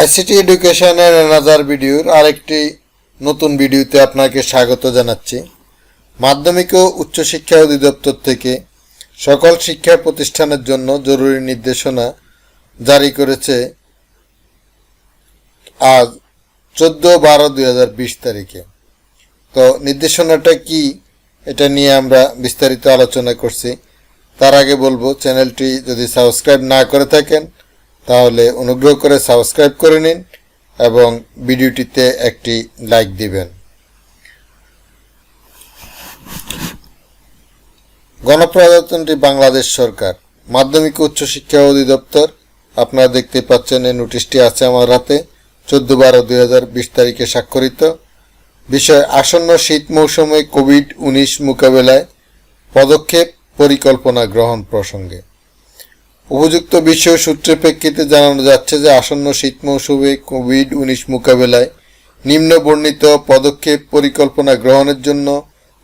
ICT এডুকেশনের another ভিডিওর আরেকটি নতুন ভিডিওতে আপনাকে স্বাগত জানাচ্ছি। মাধ্যমিক ও উচ্চশিক্ষা অধিদপ্তর থেকে সকল শিক্ষা প্রতিষ্ঠানের জন্য জরুরি নির্দেশনা জারি করেছে আজ চোদ্দ বারো দুই হাজার বিশ তারিখে। তো নির্দেশনাটা কি এটা নিয়ে আমরা বিস্তারিত আলোচনা করছি। তার আগে বলব, চ্যানেলটি যদি সাবস্ক্রাইব না করে থাকেন তাহলে অনুগ্রহ করে সাবস্ক্রাইব করে নিন এবং ভিডিওটিতে একটি লাইক দিবেন। গণপ্রজাতন্ত্রী বাংলাদেশ সরকার, মাধ্যমিক ও উচ্চশিক্ষা অধিদপ্তর, আপনারা দেখতে পাচ্ছেন এই নোটিশটি আছে আমার হাতে, চোদ্দ বারো দুই হাজার বিশ তারিখে স্বাক্ষরিত। বিষয় আসন্ন শীত মৌসুমে কোভিড উনিশ মোকাবেলায় পদক্ষেপ পরিকল্পনা গ্রহণ প্রসঙ্গে। উপযুক্ত বিষয় সূত্রের প্রেক্ষিতে জানানো যাচ্ছে যে আসন্ন শীত মৌসুমে কোভিড উনিশ মোকাবেলায় নিম্ন বর্ণিত পদক্ষেপ পরিকল্পনা গ্রহণের জন্য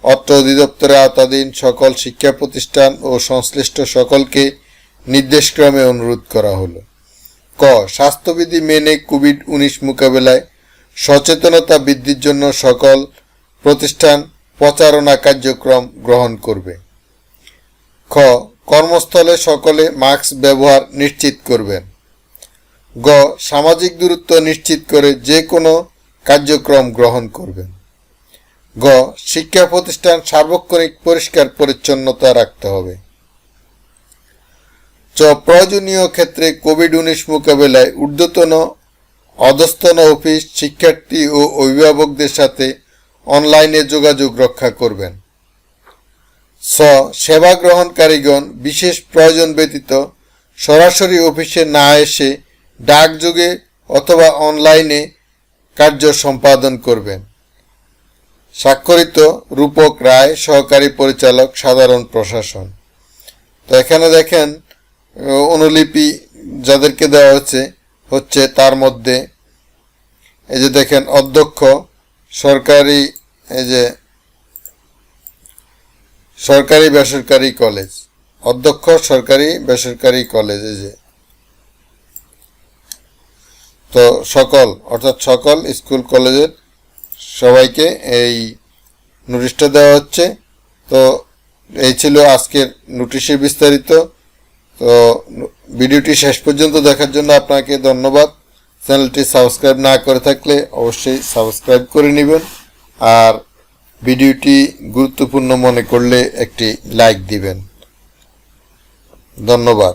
অত্র অধিদপ্তরে আওতাধীন সকল শিক্ষা প্রতিষ্ঠান ও সংশ্লিষ্ট সকলকে নির্দেশক্রমে অনুরোধ করা হলো। ক, স্বাস্থ্যবিধি মেনে কোভিড উনিশ মোকাবেলায় সচেতনতা বৃদ্ধির জন্য সকল প্রতিষ্ঠান প্রচারণা কার্যক্রম গ্রহণ করবে। খ কর্মস্থলে সকলে মাস্ক ব্যবহার নিশ্চিত করবেন। গ, সামাজিক দূরত্ব নিশ্চিত করে যে কোনো কার্যক্রম গ্রহণ করবেন। গ, শিক্ষা প্রতিষ্ঠান সার্বক্ষণিক পরিষ্কার পরিচ্ছন্নতা রাখতে হবে। চ, প্রয়োজনীয় ক্ষেত্রে কোভিড উনিশ মোকাবেলায় ঊর্ধ্বতন, অধস্তন অফিস শিক্ষার্থী ও অভিভাবকদের সাথে অনলাইনে যোগাযোগ রক্ষা করবেন। স সেবা গ্রহণকারীগণ বিশেষ প্রয়োজন ব্যতীত সরাসরি অফিসে না এসে ডাকযোগে অথবা অনলাইনে কার্য সম্পাদন করবেন। স্বাক্ষরিত রূপক রায়, সহকারী পরিচালক, সাধারণ প্রশাসন। তো এখানে দেখেন, অনুলিপি যাদেরকে দেওয়া হচ্ছে হচ্ছে তার মধ্যে এই যে দেখেন, অধ্যক্ষ, সরকারি এই যে সরকারি বেসরকারি কলেজ। অধ্যক্ষ সরকারি বেসরকারি কলেজ যে। তো সকল, অর্থাৎ সকল স্কুল, কলেজের সবাইকে এই নোটিশটা দেওয়া হচ্ছে। তো এই ছিল আজকের নোটিশের বিস্তারিত। তো ভিডিওটি শেষ পর্যন্ত দেখার জন্য আপনাকে ধন্যবাদ। চ্যানেলটি সাবস্ক্রাইব না করে থাকলে অবশ্যই সাবস্ক্রাইব করে নেবেন। আর ভিডিওটি গুরুত্বপূর্ণ মনে করলে একটি লাইক দিবেন। ধন্যবাদ।